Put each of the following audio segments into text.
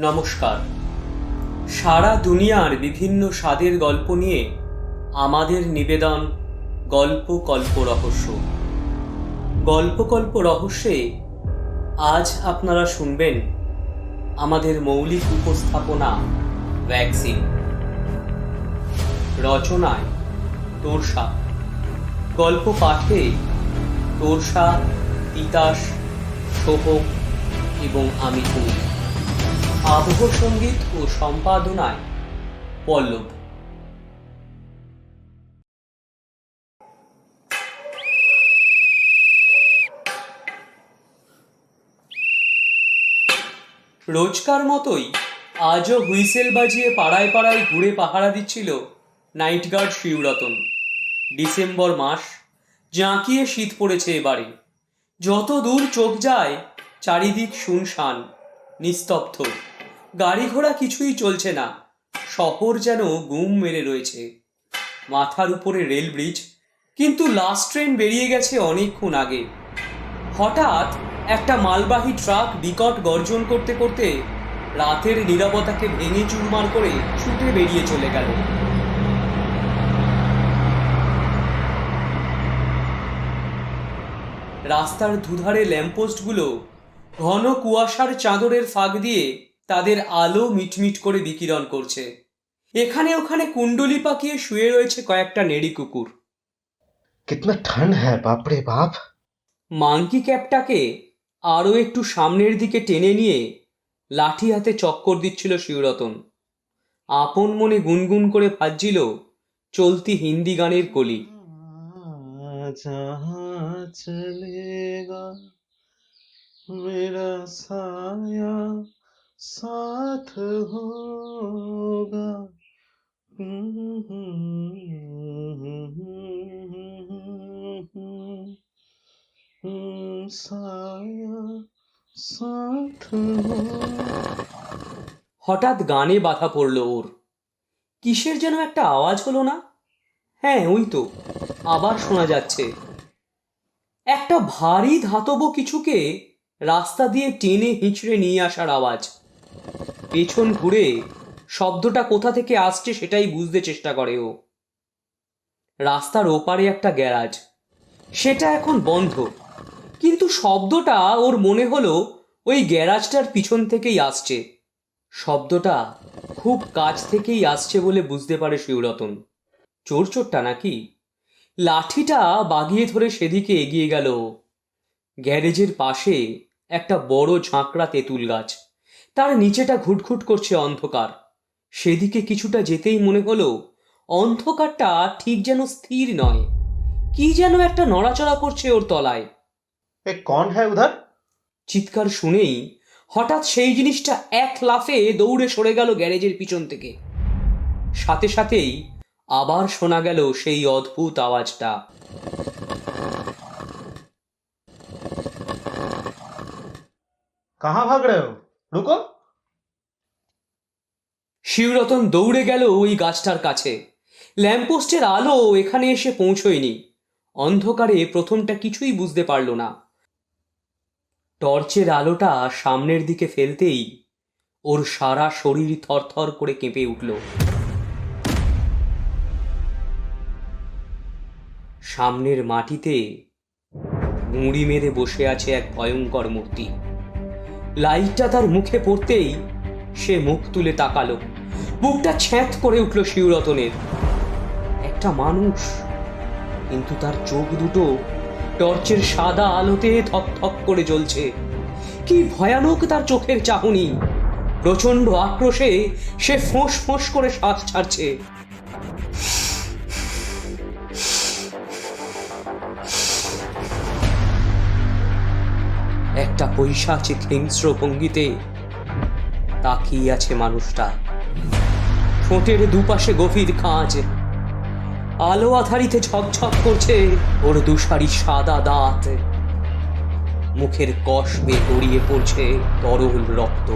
নমস্কার। সারা দুনিয়ার বিভিন্ন স্বাদের গল্প নিয়ে আমাদের নিবেদন গল্প কল্প রহস্য। গল্প কল্প রহস্যে আজ আপনারা শুনবেন আমাদের মৌলিক উপস্থাপনা ভ্যাকসিন। রচনায় তোরসা। গল্প পাঠে তোরসা, তিতাস সোহম এবং আমি তুমি আবহ সংগীত ও সম্পাদনায় পল্লব। রোজকার মতোই আজও হুইসেল বাজিয়ে পাড়ায় পাড়ায় ঘুরে পাহারা দিচ্ছিল নাইট গার্ড শিবরতন। ডিসেম্বর মাস, জাঁকিয়ে শীত পড়েছে এবারে। যত দূর চোখ যায়, চারিদিক শুনশান। নিস্তব্ধ। গাড়ি ঘোড়া কিছুই চলছে না। শহর যেন গুম মেরে রয়েছে। মাথার উপরে রেল ব্রিজ, কিন্তু লাস্ট ট্রেন বেরিয়ে গেছে অনেকক্ষণ আগে। হঠাৎ একটা মালবাহী ট্রাক বিকট গর্জন করতে করতে রাতের নীরবতাকে ভেঙে চুরমার করে ছুটে বেরিয়ে চলে গেল। রাস্তার দুধারে ল্যাম্পোস্টগুলো ঘন কুয়াশার চাদরের ফাঁক দিয়ে তাদের আলো মিটমিট করে বিকিরণ করছে। এখানে ওখানে কুণ্ডলি পাকিয়ে শুয়ে রয়েছে কয়েকটা নেড়ি কুকুর। কিতনা ঠান্ড হ্যাঁ বাপরে বাপ। মাঙ্কি ক্যাপটাকে আরও একটু সামনের দিকে টেনে নিয়ে লাঠি হাতে চক্কর দিচ্ছিল শিবরতন। আপন মনে গুনগুন করে ভাজছিল চলতি হিন্দি গানের কলি। আচ্ছা, আচ্ছা, मेरा साया साथ होगा साया साथ होगा হঠাৎ গানে বাধা পড়ল ওর কিসের যেন একটা আওয়াজ হলো না হ্যাঁ ওই তো আবার শোনা যাচ্ছে একটা ভারী ধাতব কিছুকে রাস্তা দিয়ে টেনে হিঁচড়ে নিয়ে আসার আওয়াজ। পেছন ঘুরে শব্দটা কোথা থেকে আসছে সেটাই বুঝতে চেষ্টা করে ও। রাস্তার ওপারে একটা গ্যারাজ। সেটা এখন বন্ধ। কিন্তু শব্দটা ওর মনে হলো ওই গ্যারাজটার পিছন থেকেই আসছে। শব্দটা খুব কাছ থেকেই আসছে বলে বুঝতে পারে শিবরতন চোর চোরটা নাকি? লাঠিটা বাগিয়ে ধরে সেদিকে এগিয়ে গেল। গ্যারেজের পাশে একটা বড় ঝাঁকড়া তেঁতুল গাছ। তার নিচেটা ঘুটঘুট করছে অন্ধকার। সেদিকে কিছুটা যেতেই মনে হলো অন্ধকারটা ঠিক যেন স্থির নয়। কি যেন একটা নড়াচড়া করছে ওর তলায়। এ কন হ্যায় উধার? চিৎকার শুনেই হঠাৎ সেই জিনিসটা এক লাফে দৌড়ে সরে গেল গ্যারেজের পিছন থেকে। সাথে সাথেই আবার শোনা গেল সেই অদ্ভুত আওয়াজটা। কাহা ভাগ রে রুকো শিবরতন দৌড়ে গেল ওই গাছটার কাছে। ল্যাম্পপোস্টের আলো এখানে এসে পৌঁছয়নি। অন্ধকারে প্রথমটা কিছুই বুঝতে পারল না। টর্চের আলোটা সামনের দিকে ফেলতেই ওর সারা শরীর থরথর করে কেঁপে উঠল। সামনের মাটিতে মুড়ি মেরে বসে আছে এক ভয়ঙ্কর মূর্তি। লাইটটা তার মুখে পড়তেই সে মুখ তুলে তাকালো। বুকটা ছ্যাঁত করে উঠল শিউরতনের। একটা মানুষ, কিন্তু তার চোখ দুটো টর্চের সাদা আলোতে থক করে জ্বলছে। কি ভয়ানক তার চোখের চাহনি! প্রচণ্ড আক্রোশে সে ফোঁস ফোঁস করে শ্বাস ছাড়ছে। পৈশাচিক হিংস্র ভঙ্গিতে তাকিয়ে আছে মানুষটা। ঠোঁটের দুপাশে গভীর কাঁচ। আলো আধারিতে ঝকঝক করছে ওর দুশারি সাদা দাঁত। মুখের কষ গড়িয়ে পড়ছে তরল রক্ত।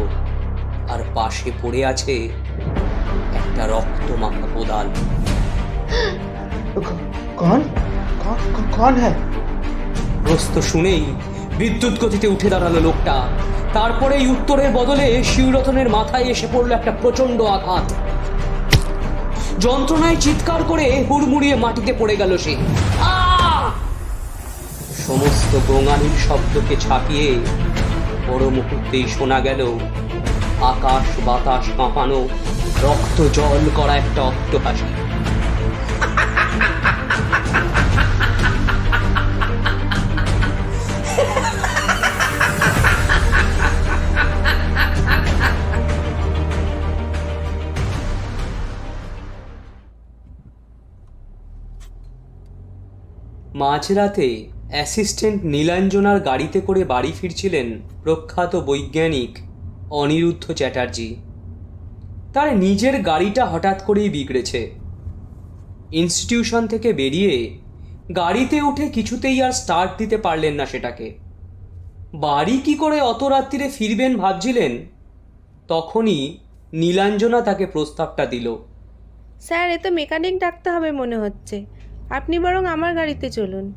আর পাশে পড়ে আছে একটা রক্ত মাখা কোদাল কন? কন হ্যাঁ। প্রস্ত শুনেই বিদ্যুৎ গতিতে উঠে দাঁড়াল লোকটা। তারপরেই উত্তরের বদলে শিবরতনের মাথায় এসে পড়ল একটা প্রচণ্ড আঘাত। যন্ত্রণায় চিৎকার করে হুড়মুড়িয়ে মাটিতে পড়ে গেল সে। সমস্ত গোঙানির শব্দকে ছাপিয়ে বড় মুহূর্তেই শোনা গেল আকাশ বাতাস কাঁপানো, রক্ত জল করা একটা অট্টহাসি। মাঝরাতে অ্যাসিস্ট্যান্ট নীলাঞ্জনার গাড়িতে করে বাড়ি ফিরছিলেন প্রখ্যাত বৈজ্ঞানিক অনিরুদ্ধ চ্যাটার্জি। তার নিজের গাড়িটা হঠাৎ করেই বিগড়েছে। ইনস্টিটিউশন থেকে বেরিয়ে গাড়িতে উঠে কিছুতেই আর স্টার্ট দিতে পারলেন না সেটাকে। বাড়ি কি করে অত রাত্রিরে ফিরবেন ভাবছিলেন? তখনই নীলাঞ্জনা তাকে প্রস্তাবটা দিল। স্যার, এ তো মেকানিক ডাকতে হবে মনে হচ্ছে। আপনি বরং আমার গাড়িতে চলুন।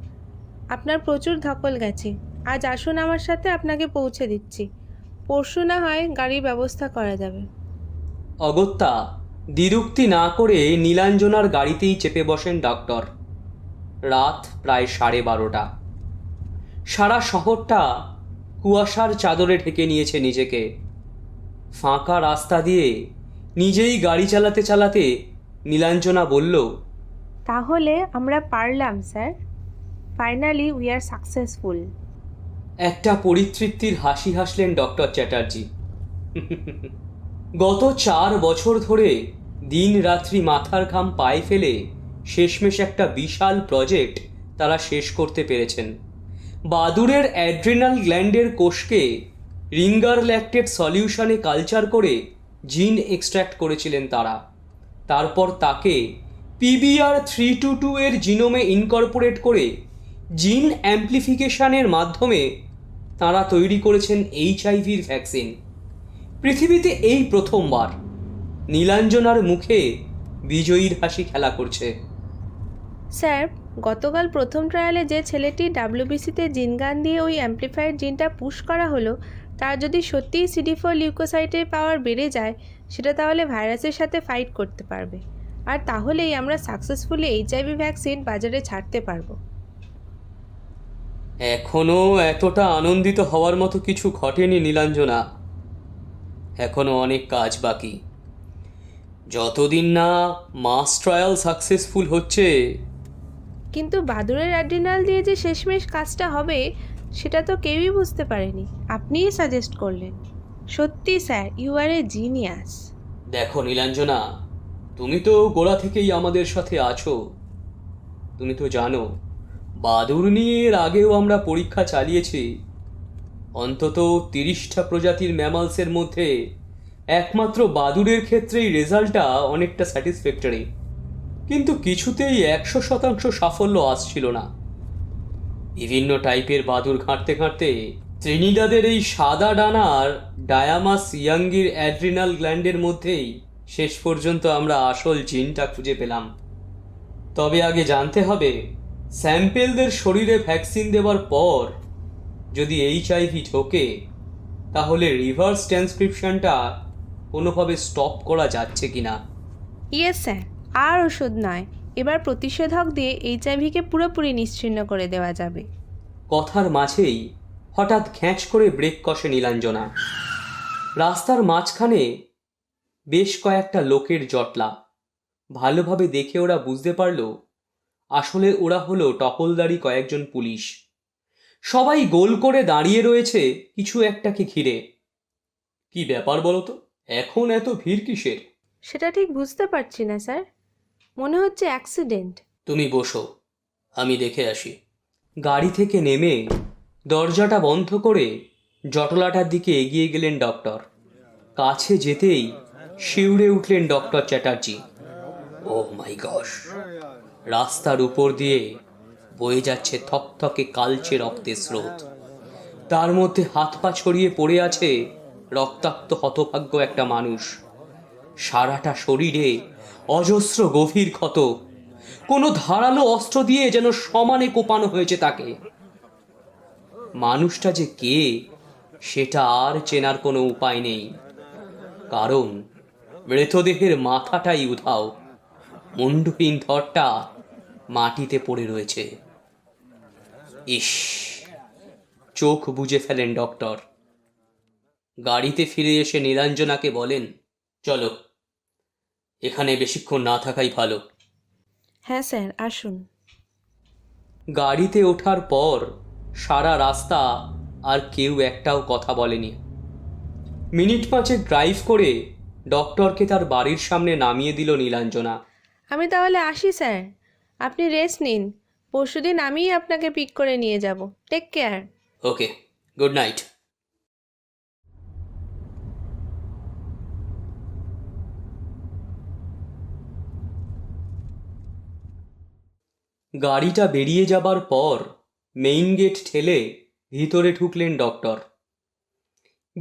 আপনার প্রচুর ধকল গেছে। আজ আসুন আমার সাথে, আপনাকে পৌঁছে দিচ্ছি। পরশু না হয় গাড়ির ব্যবস্থা করা যাবে। অগত্যা, দ্বিরুক্তি না করে নীলাঞ্জনার গাড়িতেই চেপে বসেন ডক্টর। রাত প্রায় সাড়ে বারোটা। সারা শহরটা কুয়াশার চাদরে ঢেকে নিয়েছে নিজেকে। ফাঁকা রাস্তা দিয়ে নিজেই গাড়ি চালাতে চালাতে নীলাঞ্জনা বলল তাহলে আমরা পারলাম, sir. Finally we are successful একটা পরিতৃপ্তির হাসি হাসলেন ডক্টর চ্যাটার্জি। গত চার বছর ধরে দিন রাত্রি মাথার ঘাম পায়ে ফেলে শেষমেশ একটা বিশাল প্রজেক্ট তারা শেষ করতে পেরেছেন। বাদুরের অ্যাড্রেনাল গ্ল্যান্ডের কোষকে রিঙ্গার ল্যাক্টেড সলিউশনে কালচার করে জিন এক্সট্র্যাক্ট করেছিলেন তারা। তারপর তাকে পিবিআর থ্রি টু টু এর জিনোমে ইনকর্পোরেট করে জিন অ্যাম্প্লিফিকেশনের মাধ্যমে তারা তৈরি করেছেন এইচআইভির ভ্যাকসিন পৃথিবীতে এই প্রথমবার নীলাঞ্জনার মুখে বিজয়ীর হাসি খেলা করছে। স্যার, গতকাল প্রথম ট্রায়ালে যে ছেলেটি ডাব্লিউবিসিতে জিন গান দিয়ে ওই অ্যাম্প্লিফায়ার জিনটা পুশ করা হলো তার যদি সত্যিই সিডি ফোর লিউকোসাইটের পাওয়ার বেড়ে যায়, সেটা তাহলে ভাইরাসের সাথে ফাইট করতে পারবে। আর তাহলেই আমরা সাকসেসফুলি এইচআইভি ভ্যাকসিন বাজারে ছাড়তে পারব। এখনও এতটা আনন্দিত হওয়ার মতো কিছু ঘটেনি নীলাঞ্জনা। এখনও অনেক কাজ বাকি। যতদিন না মাস ট্রায়াল সাকসেসফুল হচ্ছে। কিন্তু বাদুরের অ্যাড্রিনাল দিয়ে যে শেষমেশ কাজটা হবে সেটা তো কেউই বুঝতে পারেনি। আপনিই সাজেস্ট করলেন। সত্যি sir you are a genius দেখো নীলাঞ্জনা তুমি তো গোড়া থেকেই আমাদের সাথে আছো। তুমি তো জানো, বাদুর নিয়ে এর আগেও আমরা পরীক্ষা চালিয়েছি। অন্তত তিরিশটা প্রজাতির ম্যামালসের মধ্যে একমাত্র বাদুরের ক্ষেত্রেই রেজাল্টটা অনেকটা স্যাটিসফ্যাক্টরি। কিন্তু কিছুতেই একশো শতাংশ সাফল্য আসছিল না। বিভিন্ন টাইপের বাদুর ঘাঁটতে ঘাঁটতে ত্রিনিদাদের এই সাদা ডানার ডায়ামাস ইয়াঙ্গির অ্যাড্রিনাল গ্ল্যান্ডের মধ্যেই শেষ পর্যন্ত আমরা আসল জিনটা খুঁজে পেলাম। তবে আগে জানতে হবে স্যাম্পেলদের শরীরে ভ্যাকসিন দেওয়ার পর যদি এইচআইভি ঢোকে তাহলে রিভার্স ট্রান্সক্রিপশনটা কোনোভাবে স্টপ করা যাচ্ছে কি না ইয়েস স্যার আর ওষুধ নয়। এবার প্রতিষেধক দিয়ে এইচআইভিকে পুরোপুরি নিশ্চিহ্ন করে দেওয়া যাবে। কথার মাঝেই হঠাৎ খ্যাঁচ করে ব্রেক কষে নীলাঞ্জনা। রাস্তার মাঝখানে বেশ কয়েকটা লোকের জটলা। ভালোভাবে দেখে ওরা বুঝতে পারল আসলে ওরা হলো টহলদারি কয়েকজন পুলিশ। সবাই গোল করে দাঁড়িয়ে রয়েছে কিছু একটাকে ঘিরে। কি ব্যাপার বলো তো এখন এত ভিড় কিসের? সেটা ঠিক বুঝতে পারছি না স্যার। মনে হচ্ছে অ্যাক্সিডেন্ট। তুমি বসো আমি দেখে আসি। গাড়ি থেকে নেমে দরজাটা বন্ধ করে জটলাটার দিকে এগিয়ে গেলেন ডক্টর। কাছে যেতেই শিউরে উঠলেন ডক্টর চ্যাটার্জি। ও মাই গশ রাস্তার উপর দিয়ে বয়ে যাচ্ছে থকথকে কালচে রক্তের স্রোত। তার মধ্যে হাত পা ছড়িয়ে পড়ে আছে রক্তাক্ত হতভাগ্য একটা মানুষ। সারাটা শরীরে অজস্র গভীর ক্ষত। কোনো ধারালো অস্ত্র দিয়ে যেন সমানে কোপানো হয়েছে তাকে। মানুষটা যে কে, সেটা আর চেনার কোনো উপায় নেই। কারণ মৃতদেহের মাথাটাই উধাও। মুন্ডহীন ধরটা মাটিতে পড়ে রয়েছে। ইস চোখ বুজে ফেলেন ডক্টর। গাড়িতে ফিরে এসে নীলাঞ্জনাকে বলেন চলো এখানে বেশিক্ষণ না থাকাই ভালো। হ্যাঁ স্যার আসুন। গাড়িতে ওঠার পর সারা রাস্তা আর কেউ একটাও কথা বলেনি। মিনিট পাঁচেক ড্রাইভ করে ডক্টরকে তার বাড়ির সামনে নামিয়ে দিল নীলাঞ্জনা। আমি তাহলে আসি স্যার। আপনি রেস্ট নিন। পরশুদিন আমিই আপনাকে পিক করে নিয়ে যাব। Take care. Okay good night. গাড়িটা বেরিয়ে যাবার পর মেইন গেট ঠেলে ভিতরে ঢুকলেন ডক্টর।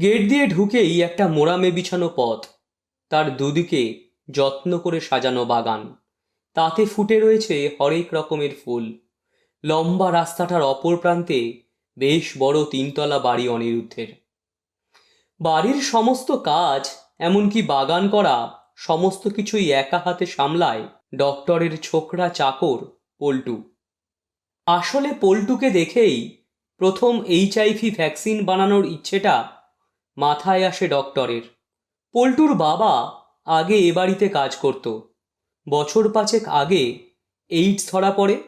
গেট দিয়ে ঢুকেই একটা মোড়ামে বিছানো পথ। তার দুদিকে যত্ন করে সাজানো বাগান। তাতে ফুটে রয়েছে হরেক রকমের ফুল। লম্বা রাস্তাটার অপর প্রান্তে বেশ বড় তিনতলা বাড়ি অনিরুদ্ধের। বাড়ির সমস্ত কাজ, এমনকি বাগান করা, সমস্ত কিছুই একা হাতে সামলায় ডক্টরের ছোকরা চাকর পল্টু। আসলে পল্টুকে দেখেই প্রথম এইচআইভি ভ্যাকসিন বানানোর ইচ্ছেটা মাথায় আসে ডক্টরের। পল্টুর বাবা আগে এ বাড়িতে কাজ করত। বছর পাঁচেক আগে এইডস ধরা পড়ে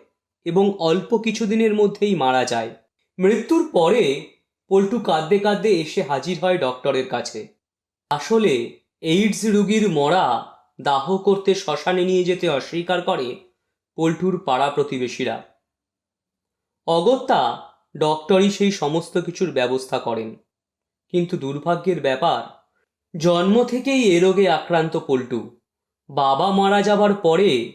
এবং অল্প কিছুদিনের মধ্যেই মারা যায়। মৃত্যুর পরে পল্টু কাঁদতে কাঁদতে এসে হাজির হয় ডক্টরের কাছে। আসলে এইডস রুগীর মরা দাহ করতে শ্মশানে নিয়ে যেতে অস্বীকার করে পল্টুর পাড়া প্রতিবেশীরা। অগত্যা ডক্টরই সেই সমস্ত কিছুর ব্যবস্থা করেন। কিন্তু দুর্ভাগ্যের ব্যাপার জন্ম থেকেই এ রোগে আক্রান্ত পল্টু। বাবা মারা যাবার পরে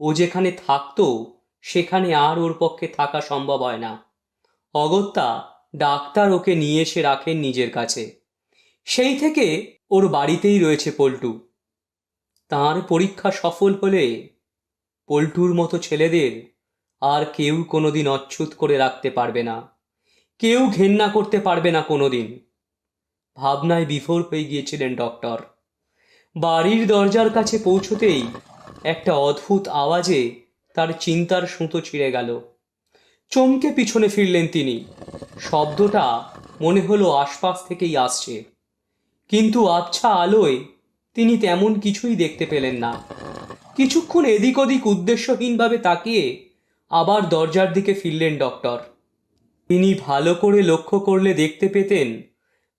ও যেখানে থাকতো, সেখানে আর ওর পক্ষে থাকা সম্ভব হয় না। অগত্যা ডাক্তার ওকে নিয়ে এসে রাখেন নিজের কাছে। সেই থেকে ওর বাড়িতেই রয়েছে পল্টু। তার পরীক্ষা সফল হলে পল্টুর মতো ছেলেদের আর কেউ কোনোদিন অচ্ছুত করে রাখতে পারবে না। কেউ ঘেন্না করতে পারবে না কোনোদিন। ভাবনায় বিফোর হয়ে গিয়েছিলেন ডক্টর। বাড়ির দরজার কাছে পৌঁছতেই একটা অদ্ভুত আওয়াজে তার চিন্তার সুতো ছিঁড়ে গেল। চমকে পিছনে ফিরলেন তিনি। শব্দটা মনে হলো আশপাশ থেকেই আসছে। কিন্তু আবছা আলোয় তিনি তেমন কিছুই দেখতে পেলেন না। কিছুক্ষণ এদিক ওদিক উদ্দেশ্যহীনভাবে তাকিয়ে আবার দরজার দিকে ফিরলেন ডক্টর। তিনি ভালো করে লক্ষ্য করলে দেখতে পেতেন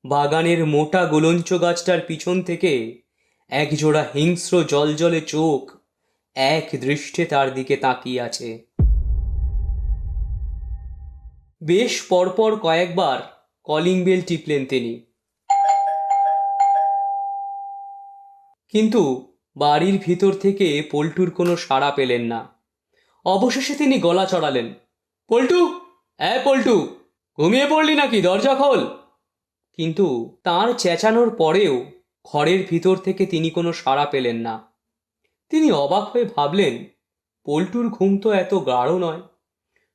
বাগানের মোটা গোলঞ্চ গাছটার পিছন থেকে একজোড়া হিংস্র জলজলে চোখ এক দৃষ্টে তার দিকে তাকিয়ে আছে। বেশ পরপর কয়েকবার কলিং বেল টিপলেন তিনি। কিন্তু বাড়ির ভিতর থেকে পল্টুর কোনো সাড়া পেলেন না। অবশেষে তিনি গলা চড়ালেন, পল্টু হ্যাঁ পল্টু, ঘুমিয়ে পড়লি নাকি? দরজা খোল। কিন্তু তার চেঁচানোর পরেও ঘরের ভিতর থেকে তিনি কোনো সাড়া পেলেন না। তিনি অবাক হয়ে ভাবলেন, পল্টুর ঘুম তো এত গাঢ় নয়।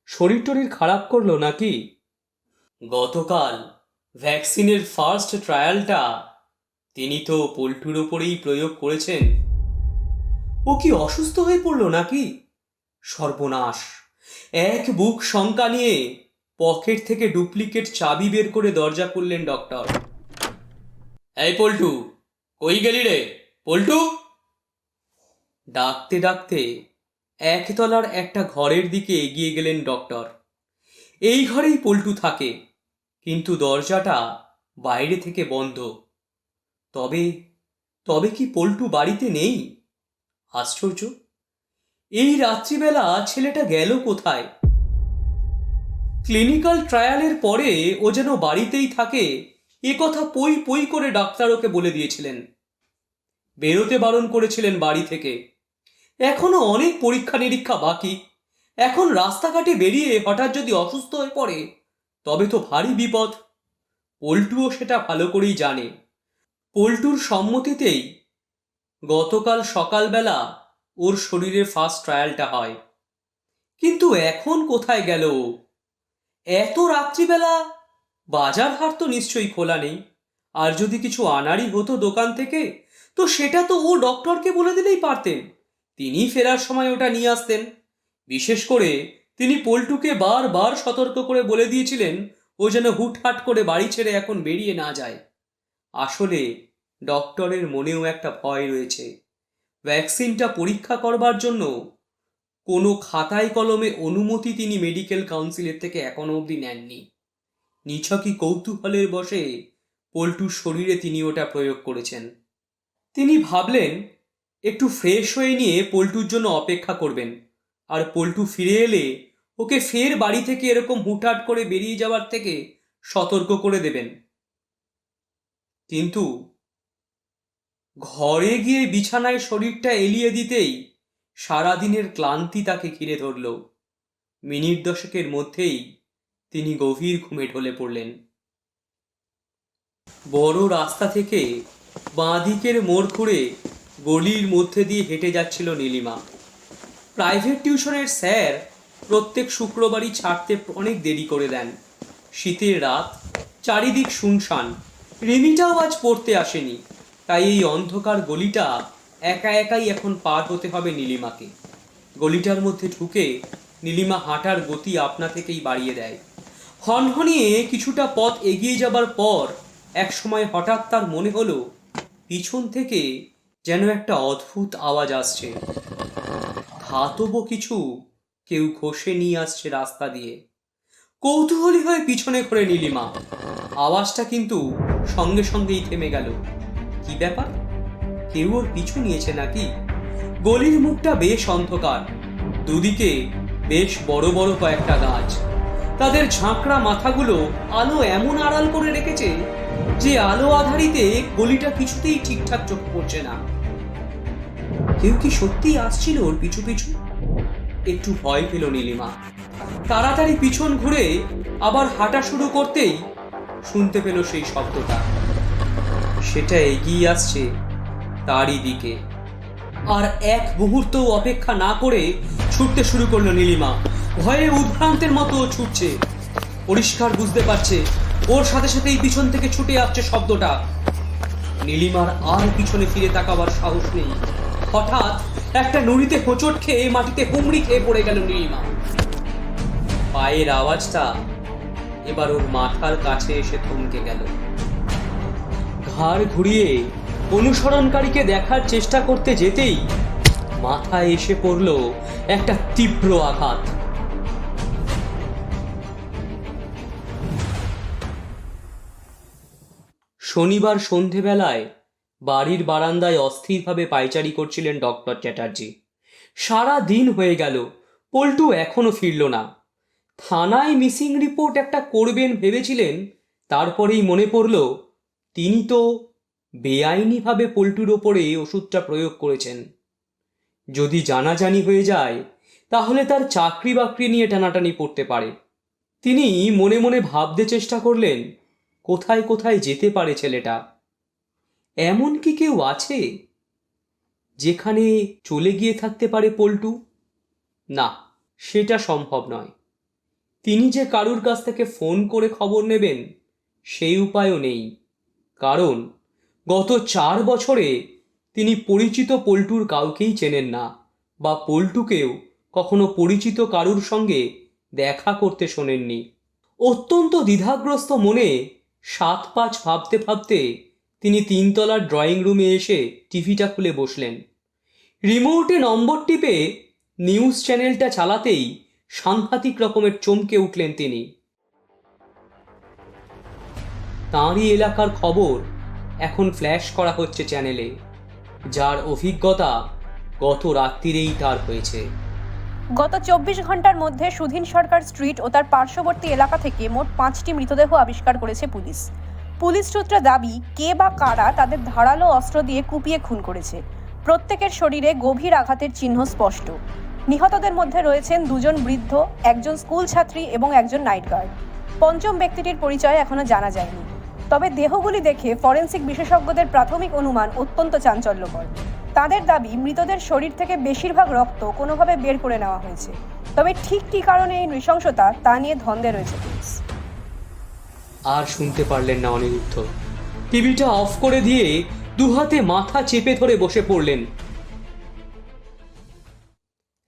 শরীর টরীর খারাপ করল নাকি? গতকাল ভ্যাকসিনের ফার্স্ট ট্রায়ালটা তিনি তো পল্টুর ওপরেই প্রয়োগ করেছেন। ও কি অসুস্থ হয়ে পড়ল নাকি? সর্বনাশ। এক বুক শঙ্কা নিয়ে পকেট থেকে ডুপ্লিকেট চাবি বের করে দরজা খুললেন ডক্টর। এই পল্টু, কই গেলি রে? পল্টু? ডাকতে ডাকতে একতলার একটা ঘরের দিকে এগিয়ে গেলেন ডক্টর। এই ঘরেই পল্টু থাকে, কিন্তু দরজাটা বাইরে থেকে বন্ধ। তবে তবে কি পল্টু বাড়িতে নেই? আশ্চর্য। এই রাত্রিবেলা ছেলেটা গেল কোথায়? ক্লিনিক্যাল ট্রায়ালের পরে ও যেন বাড়িতেই থাকে, এ কথা পই পই করে ডাক্তার ওকে বলে দিয়েছিলেন। বেরোতে বারণ করেছিলেন বাড়ি থেকে। এখনও অনেক পরীক্ষা নিরীক্ষা বাকি। এখন রাস্তাঘাটে বেরিয়ে হঠাৎ যদি অসুস্থ হয়ে পড়ে, তবে তো ভারী বিপদ। পল্টুও সেটা ভালো করেই জানে। পল্টুর সম্মতিতেই গতকাল সকালবেলা ওর শরীরে ফার্স্ট ট্রায়ালটা হয়। কিন্তু এখন কোথায় গেল? এত রাত্রিবেলা? বাজার হাট তো নিশ্চয়ই খোলা নেই। আর যদি কিছু আনারই হতো দোকান থেকে, তো সেটা তো ও ডক্টরকে বলে দিলেই পারতেন। তিনি ফেরার সময় ওটা নিয়ে আসতেন। বিশেষ করে তিনি পল্টুকে বারবার সতর্ক করে বলে দিয়েছিলেন, ও যেন হুটহাট করে বাড়ি ছেড়ে এখন বেরিয়ে না যায়। আসলে ডক্টরের মনেও একটা ভয় রয়েছে। ভ্যাকসিনটা পরীক্ষা করবার জন্য কোনো খাতায় কলমে অনুমতি তিনি মেডিকেল কাউন্সিলের থেকে এখনও অবধি নেননি। নিছকই কৌতূহলের বসে পল্টুর শরীরে তিনি ওটা প্রয়োগ করেছেন। তিনি ভাবলেন, একটু ফ্রেশ হয়ে নিয়ে পল্টুর জন্য অপেক্ষা করবেন, আর পল্টু ফিরে এলে ওকে ফের বাড়ি থেকে এরকম হুটহাট করে বেরিয়ে যাওয়ার থেকে সতর্ক করে দেবেন। কিন্তু ঘরে গিয়ে বিছানায় শরীরটা এলিয়ে দিতেই সারাদিনের ক্লান্তি তাকে ঘিরে ধরল। মিনিট দশকের মধ্যেই তিনি গভীর ঘুমে ঢলে পড়লেন। বড় রাস্তা থেকে বাঁ দিকের মোড় ঘুরে গলির মধ্যে দিয়ে হেঁটে যাচ্ছিল নীলিমা। প্রাইভেট টিউশনের স্যার প্রত্যেক শুক্রবারই ছাড়তে অনেক দেরি করে দেন। শীতের রাত, চারিদিক শুনশান। রিমিটাও আজ পড়তে আসেনি, তাই এই অন্ধকার গলিটা একা একাই এখন পার হতে হবে নীলিমাকে। গলিটার মধ্যে ঢুকে নীলিমা হাঁটার গতি আপনা থেকেই বাড়িয়ে দেয়। হনহনিয়ে কিছুটা পথ এগিয়ে যাবার পর এক সময় হঠাৎ তার মনে হলো, পিছন থেকে যেন একটা অদ্ভুত আওয়াজ আসছে। ধাতব কিছু কেউ ঘষে নিয়ে আসছে রাস্তা দিয়ে। কৌতূহলী হয়ে পিছনে ঘুরে নীলিমা। আওয়াজটা কিন্তু সঙ্গে সঙ্গেই থেমে গেল। কি ব্যাপার? কেউ ওর পিছু নিয়েছে নাকি? গলির মুখটা বেশ অন্ধকার। দুদিকে বেশ বড় বড় কয়েকটা গাছ। তাদের ঝাঁকড়া মাথাগুলো আলো এমন আড়াল করে রেখেছে যে আলো আধারিতে গলিটা কিছুতেই ঠিকঠাক চোখ পড়ছে না। কেউ কি সত্যিই আসছিল ওর পিছু পিছু? একটু ভয় পেল নীলিমা। তাড়াতাড়ি পিছন ঘুরে আবার হাঁটা শুরু করতেই শুনতে পেল সেই শব্দটা। সেটা এগিয়ে আসছে। তারই দিকে আর এক মুহূর্ত অপেক্ষা না করে ছুটতে শুরু করল নীলিমা। ভয়ে উদ্ভ্রান্তের মতো ছুটছে। পরিষ্কার বুঝতে পারছে, ওর সাথে সাথেই পিছন থেকে ছুটে আসছে শব্দটা। নীলিমার আর পিছনে ফিরে তাকাবার সাহস নেই। হঠাৎ একটা নুড়িতে হোঁচট খেয়ে মাটিতে হুমড়ি খেয়ে পড়ে গেল নীলিমা। পায়ের আওয়াজটা এবার ওর মাথার কাছে এসে থমকে গেল। ঘাড় ঘুরিয়ে অনুসরণকারীকে দেখার চেষ্টা করতে যেতেই মাথায় এসে পড়ল একটা তীব্র আঘাত। শনিবার সন্ধেবেলায় বাড়ির বারান্দায় অস্থিরভাবে পায়চারি করছিলেন ডক্টর চ্যাটার্জি। সারা দিন হয়ে গেল, পল্টু এখনও ফিরল না। থানায় মিসিং রিপোর্ট একটা করবেন ভেবেছিলেন, তারপরেই মনে পড়ল, তিনি তো বেআইনিভাবে পল্টুর ওপরে ওষুধটা প্রয়োগ করেছেন। যদি জানাজানি হয়ে যায়, তাহলে তার চাকরি বাকরি নিয়ে টানাটানি পড়তে পারে। তিনি মনে মনে ভাবতে চেষ্টা করলেন, কোথায় কোথায় যেতে পারে ছেলেটা? এমন কি কেউ আছে? যেখানে চলে গিয়ে থাকতে পারে পল্টু? না, সেটা সম্ভব নয়। তিনি যে কারুর কাছ থেকে ফোন করে খবর নেবেন, সেই উপায়ও নেই। কারণ গত চার বছরে তিনি পরিচিত পল্টুর কাউকেই চেনেন না বা পল্টুকেও কখনো পরিচিত কারুর সঙ্গে দেখা করতে শোনেননি। অত্যন্ত দ্বিধাগ্রস্ত মনে সাত পাঁচ ভাবতে ভাবতে তিনি তিনতলার ড্রয়িং রুমে এসে টিভিটা খুলে বসলেন। রিমোটে নম্বর টিপে নিউজ চ্যানেলটা চালাতেই সাংঘাতিক রকমের চমকে উঠলেন তিনি। তাঁরই এলাকার খবর এখন ফ্ল্যাশ করা হচ্ছে চ্যানেলে যার অভিজ্ঞতা গত রাত্রিরেই তার হয়েছে। গত চব্বিশ ঘণ্টার মধ্যে সুধীন সরকার স্ট্রিট ও তার পার্শ্ববর্তী এলাকা থেকে মোট পাঁচটি মৃতদেহ আবিষ্কার করেছে পুলিশ। পুলিশ সূত্রে দাবি, কে বা কারা তাদের ধারালো অস্ত্র দিয়ে কুপিয়ে খুন করেছে। প্রত্যেকের শরীরে গভীর আঘাতের চিহ্ন স্পষ্ট। নিহতদের মধ্যে রয়েছেন দুজন বৃদ্ধ, একজন স্কুল ছাত্রী এবং একজন নাইট গার্ড। পঞ্চম ব্যক্তিটির পরিচয় এখনও জানা যায়নি। তবে দেহগুলি দেখে ফরেন্সিক বিশেষজ্ঞদের প্রাথমিক অনুমান অত্যন্ত চাঞ্চল্যকর। তাদের দাবি, মৃতদের শরীর থেকে বেশিরভাগ রক্ত কোনোভাবে বের করে নেওয়া হয়েছে। তবে ঠিক কী কারণে এই নৃশংসতা, তা নিয়ে ধন্দে রয়েছে আর শুনতে পারলেন না অনিরুদ্ধ। টিভিটা অফ করে দিয়ে দুহাতে মাথা চেপে ধরে বসে পড়লেন।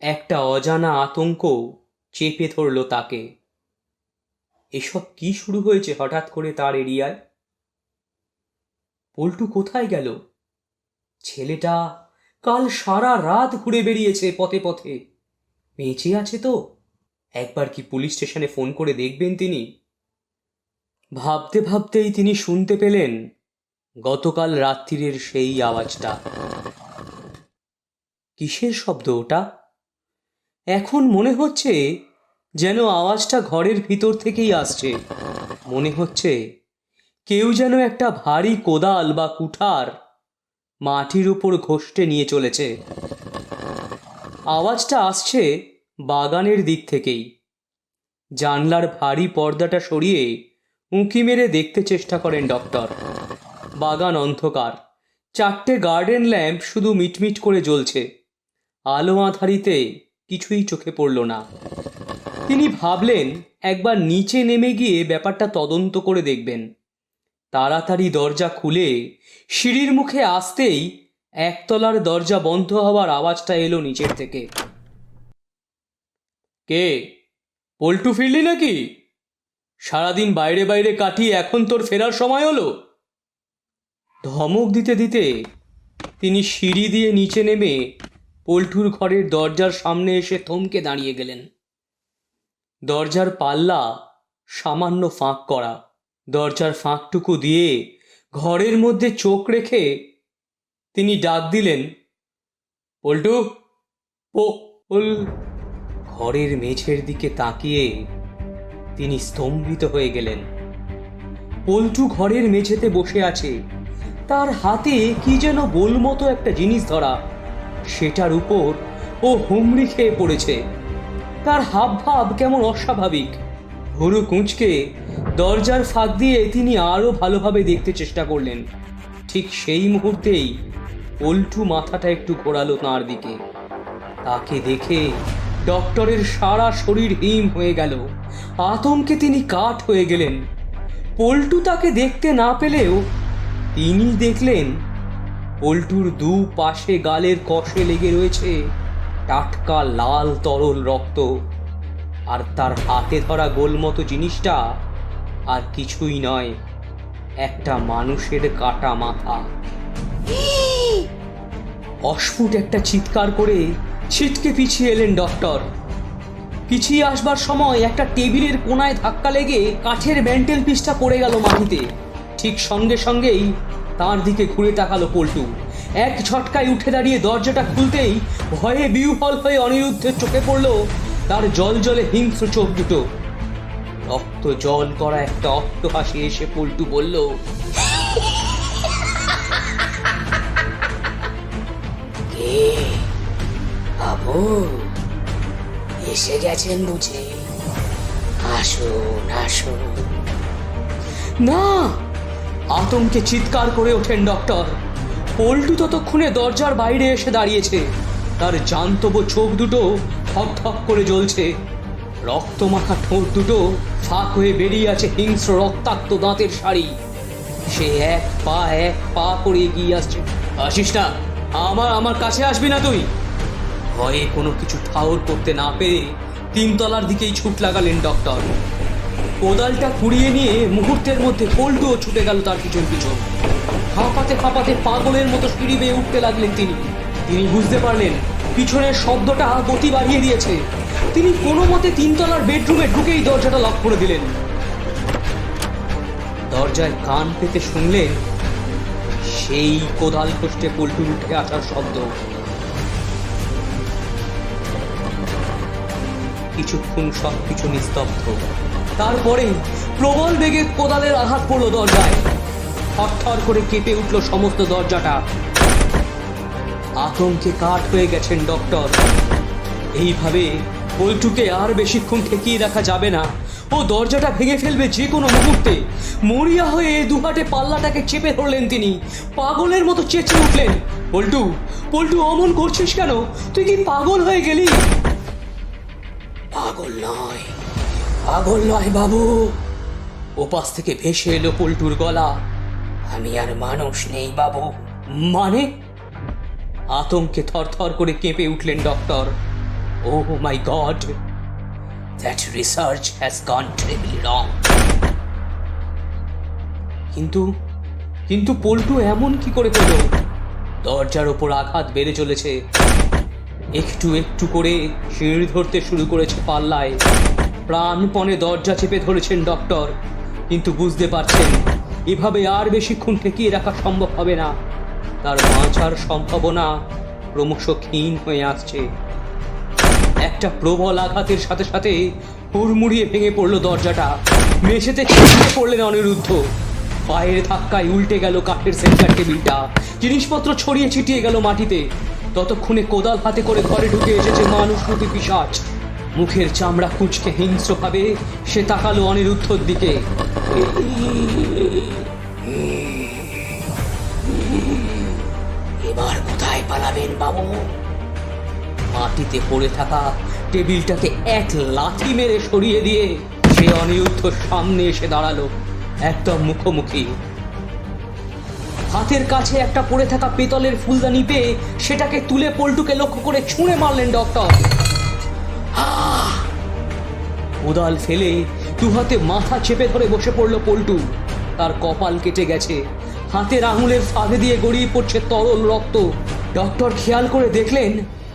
একটা অজানা আতঙ্ক চেপে ধরল তাকে। এসব কি শুরু হয়েছে হঠাৎ করে তার এরিয়ায়? পল্টু কোথায় গেল? ছেলেটা কাল সারা রাত ঘুরে বেরিয়েছে পথে পথে। বেঁচে আছে তো। একবার কি পুলিশ স্টেশনে ফোন করে দেখবেন তিনি? ভাবতে ভাবতেই তিনি শুনতে পেলেন গতকাল রাত্রিরের সেই আওয়াজটা। কিসের শব্দ ওটা? এখন মনে হচ্ছে যেন আওয়াজটা ঘরের ভিতর থেকেই আসছে। মনে হচ্ছে কেউ যেন একটা ভারী কোদাল বা কুঠার মাটির উপর ঘষ্টে নিয়ে চলেছে। আওয়াজটা আসছে বাগানের দিক থেকেই। জানলার ভারী পর্দাটা সরিয়ে উঁকি মেরে দেখতে চেষ্টা করেন ডক্টর। বাগান অন্ধকার। চারটে গার্ডেন ল্যাম্প শুধু মিটমিট করে জ্বলছে। আলো আধারিতে কিছুই চোখে পড়ল না। তিনি ভাবলেন, একবার নিচে নেমে গিয়ে ব্যাপারটা তদন্ত করে দেখবেন। তাড়াতাড়ি দরজা খুলে সিঁড়ির মুখে আসতেই একতলার দরজা বন্ধ হওয়ার আওয়াজটা এলো নিচের থেকে। কে? পল্টু ফিরলি নাকি? সারাদিন বাইরে বাইরে কাটিয়ে এখন তোর ফেরার সময় হলো? ধমক দিতে দিতে তিনি সিঁড়ি দিয়ে নিচে নেমে পল্টুর ঘরের দরজার সামনে এসে থমকে দাঁড়িয়ে গেলেন। দরজার পাল্লা সামান্য ফাঁক করা। দরজার ফাঁকটুকু দিয়ে ঘরের মধ্যে চোখ রেখে তিনি ডাক দিলেন, পল্টু ওল ঘরের মেঝের দিকে তাকিয়ে তিনি স্তম্ভিত হয়ে গেলেন। পল্টু ঘরের মেঝেতে বসে আছে। তার হাতে কি যেন গোলমতো একটা জিনিস ধরা, সেটার উপর ও হুমড়ি খেয়ে পড়েছে। তার হাবভাব কেমন অস্বাভাবিক। হরু কুঁচকে দরজার ফাঁক দিয়ে তিনি আরও ভালোভাবে দেখতে চেষ্টা করলেন। ঠিক সেই মুহূর্তেই পল্টু মাথাটা একটু ঘোরালো তাঁর দিকে। তাকে দেখে ডক্টরের সারা শরীর হিম হয়ে গেল। আতঙ্কে তিনি কাঠ হয়ে গেলেন। পল্টু তাকে দেখতে না পেলেও তিনি দেখলেন পল্টুর দু পাশে গালের কষে লেগে রয়েছে টাটকা লাল তরল রক্ত। আর তার হাতে ধরা গোলমতো জিনিসটা আর কিছুই নয়, একটা মানুষের কাটা মাথা। অস্ফুট একটা চিৎকার করে ছিটকে পিছিয়ে এলেন ডক্টর। পিছিয়ে আসবার সময় একটা টেবিলের কোনায় ধাক্কা লেগে কাঠের ব্যান্টেল পিসটা পড়ে গেল মাটিতে। ঠিক সঙ্গে সঙ্গেই তার দিকে ঘুরে তাকালো পল্টু। এক ঝটকায় উঠে দাঁড়িয়ে দরজাটা খুলতেই ভয়ে বিউহল হয়ে অনিরুদ্ধের চোখে পড়ল তার জল জলে হিংস্র চোখ দুটো। রক্ত জল করা একটা অট্টহাসি এসে পল্টু বলল বাবু এসে গেছেন বুঝি? আসুন আসুন। না আতঙ্কে চিৎকার করে ওঠেন ডক্টর। পল্টু ততক্ষণে দরজার বাইরে এসে দাঁড়িয়েছে। তার জান্তব চোখ দুটো থক থক করে জ্বলছে। রক্তমাখা ঠোঁট দুটো ফাঁক হয়ে বেরিয়ে আছে হিংস্র রক্তাক্ত দাঁতের শাড়ি। সে এক পা এক পা করে এগিয়ে আসছে। আসিস না, আমার আমার কাছে আসবি না তুই? ভয়ে কোনো কিছু ঠাউর করতে না পেরে তিনতলার দিকেই ছুট লাগালেন ডক্টর। কোদালটা কুড়িয়ে নিয়ে মুহূর্তের মধ্যে পল্টুও ছুটে গেল তার পিছন পিছন। হাঁপাতে হাঁপাতে পাগলের মতো সিঁড়ি বেয়ে উঠতে লাগলেন তিনি। তিনি বুঝতে পারলেন, পিছনের শব্দটা গতি বাড়িয়ে দিয়েছে। তিনি কোনো মতে তিনতলার বেডরুমে ঢুকেই দরজাটা লক করে দিলেন। দরজায় কান পেতে শুনলেন সেই কোদাল কষ্টে পল্টুর উঠে আসার শব্দ। কিছুক্ষণ সব কিছু নিস্তব্ধ। তারপরে প্রবল বেগে কোদালের আঘাত পড়ল দরজায়। থরথর করে কেঁপে উঠল সমস্ত দরজাটা। আতঙ্কে কাঠ হয়ে গেছেন ডক্টর। এইভাবে পল্টুকে আর বেশিক্ষণ ঠেকিয়ে রাখা যাবে না। ও দরজাটা ভেঙে ফেলবে যে কোনো মুহূর্তে। মরিয়া হয়ে দুহাটে পাল্লাটাকে চেপে ধরলেন তিনি। পাগলের মতো চেঁচে উঠলেন, পল্টু পল্টু, অমন করছিস কেন? তুই কি পাগল হয়ে গেলি? পাগল নয় পাগল নয় বাবু। ওপাশ থেকে ভেসে এলো পল্টুর গলা। আমি আর মানুষ নেই বাবু। মানে? আতঙ্কে থরথর করে কেঁপে উঠলেন doctor. Oh my god that research has gone terribly wrong কিন্তু কিন্তু পল্টু এমন কি করে পেল দরজার ওপর আঘাত বেড়ে চলেছে। একটু একটু করে সিঁড়ি ধরতে শুরু করেছে পাল্লায়। প্রাণপণে দরজা চেপে ধরেছেন ডক্টর, কিন্তু বুঝতে পারছেন, এভাবে আর বেশিক্ষণ ঠেকিয়ে রাখা সম্ভব হবে না। তার বাঁচার সম্ভাবনা ক্রমশ ক্ষীণ হয়ে আসছে। একটা প্রবল আঘাতের সাথে সাথে হুড়মুড়িয়ে ভেঙে পড়ল দরজাটা। মেঝেতে ছিটকে পড়লেন অনিরুদ্ধ। পায়ের ধাক্কায় উল্টে গেল কাঠের সেন্টার টেবিলটা। জিনিসপত্র ছড়িয়ে ছিটিয়ে গেল মাটিতে। ততক্ষণে কোদাল হাতে করে ঘরে ঢুকে এসেছে মানুষ পিসাচ মুখের চামড়া কুচকে হিংস্রভাবে সে তাকালো অনিরুদ্ধর দিকে। এবার কোথায় পালাবেন বাবু? মাটিতে পড়ে থাকা টেবিলটাকে এক লাথি মেরে সরিয়ে দিয়ে সে অনিরুদ্ধর সামনে এসে দাঁড়াল একদম মুখোমুখি। হাতের কাছে একটা পড়ে থাকা পেতলের ফুলদানি পেয়ে সেটাকে তুলে পল্টুকে লক্ষ্য করে ছুঁড়ে মারলেন ডক্টর। কোদাল ফেলে দু হাতে মাথা চেপে ধরে বসে পড়ল পল্টু। তার কপাল কেটে গেছে। হাতের আঙুলের ফাঁদে দিয়ে গড়িয়ে পড়ছে তরল রক্ত। ডক্টর খেয়াল করে দেখলেন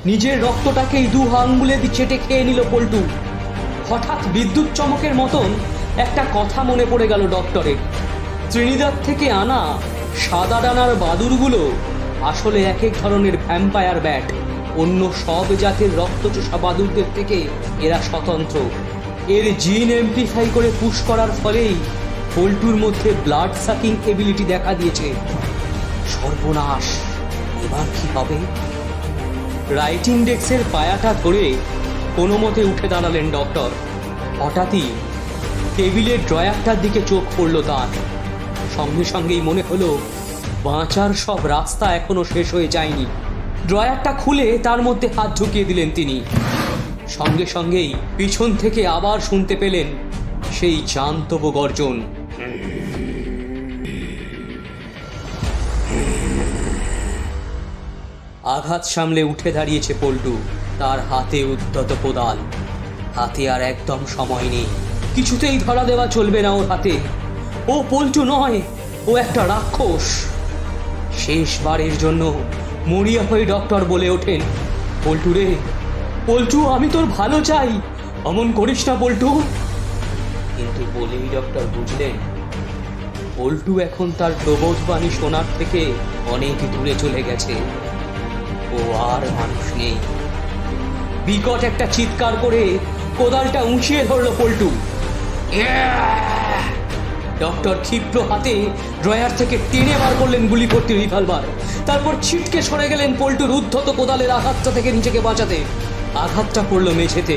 নিজের রক্তটাকেই দু আঙ্গুলে চেটে খেয়ে নিল পল্টু। হঠাৎ বিদ্যুৎ চমকের মতন একটা কথা মনে পড়ে গেল ডক্টরের ত্রিনিদাদ থেকে আনা সাদা ডানার বাদুরগুলো আসলে এক এক ধরনের ভ্যাম্পায়ার ব্যাট। অন্য সব জাতের রক্তচোষা বাদুরদের থেকে এরা স্বতন্ত্র। এর জিন এমপ্লিফাই করে পুশ করার ফলেই পল্টুর মধ্যে ব্লাড সাকিং এবিলিটি দেখা দিয়েছে। সর্বনাশ, এবার কি হবে? রাইটিং ডেস্কের পায়াটা ধরে কোনো মতে উঠে দাঁড়ালেন ডক্টর। হঠাৎই টেবিলের ড্রয়ারটার দিকে চোখ পড়ল তার। সঙ্গে সঙ্গেই মনে হলো, বাঁচার সব রাস্তা এখনও শেষ হয়ে যায়নি। ড্রয়ারটা খুলে তার মধ্যে হাত ঢুকিয়ে দিলেন তিনি। সঙ্গে সঙ্গেই পিছন থেকে আবার শুনতে পেলেন সেই জান্তব গর্জন। আঘাত সামলে উঠে দাঁড়িয়েছে পল্টু। তার হাতে উদ্যত কোদাল। হাতে আর একদম সময় নেই। কিছুতেই ধরা দেওয়া চলবে না ওর হাতে। ও পল্টু নয়, ও একটা রাক্ষস। শেষবারের জন্য মরিয়া হয়ে ডক্টর বলে ওঠেন, পল্টু রে, পল্টু, আমি তোর ভালো চাই। অমন করিস না পল্টু। কিন্তু বলেই ডক্টর বুঝলেন, পল্টু এখন তার প্রবোধ বাণী শোনার থেকে অনেক দূরে চলে গেছে। ও আর মানুষ নেই। বিকট একটা চিৎকার করে কোদালটা উঁচিয়ে ধরলো পল্টু। ডক্টর ক্ষিপ্র হাতে ড্রয়ার থেকে টেনে বার করলেন গুলি ভর্তি রিভলভার। তারপর ছিটকে সরে গেলেন পল্টুর উদ্ধত কোদালের আঘাতটা থেকে নিজেকে বাঁচাতে। আঘাতটা পড়ল মেঝেতে।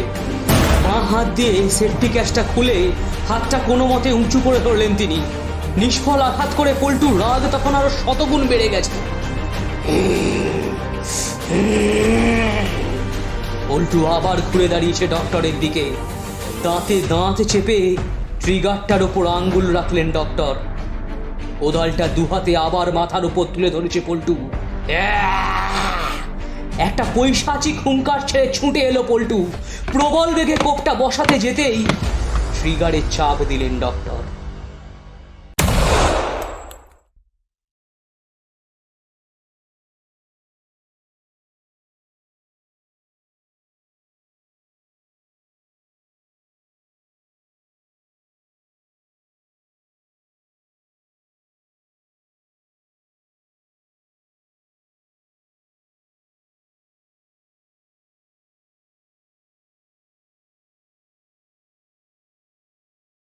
বাঁ হাত দিয়ে সেফটি ক্যাশটা খুলে হাতটা কোনো মতে উঁচু করে ধরলেন তিনি। নিষ্ফল আঘাত করে পল্টু রাগ তখন আরও শতগুণ বেড়ে গেছে। পল্টু আবার ঘুরে দাঁড়িয়েছে ডক্টরের দিকে। দাঁতে দাঁত চেপে ট্রিগারটার ওপর আঙ্গুল রাখলেন ডক্টর। কোদালটা দুহাতে আবার মাথার উপর তুলে ধরেছে পল্টু। একটা পৈশাচিক হুঙ্কার ছেড়ে ছুটে এলো পল্টু। প্রবল বেগে কোপটা বসাতে যেতেই ট্রিগারে চাপ দিলেন ডক্টর।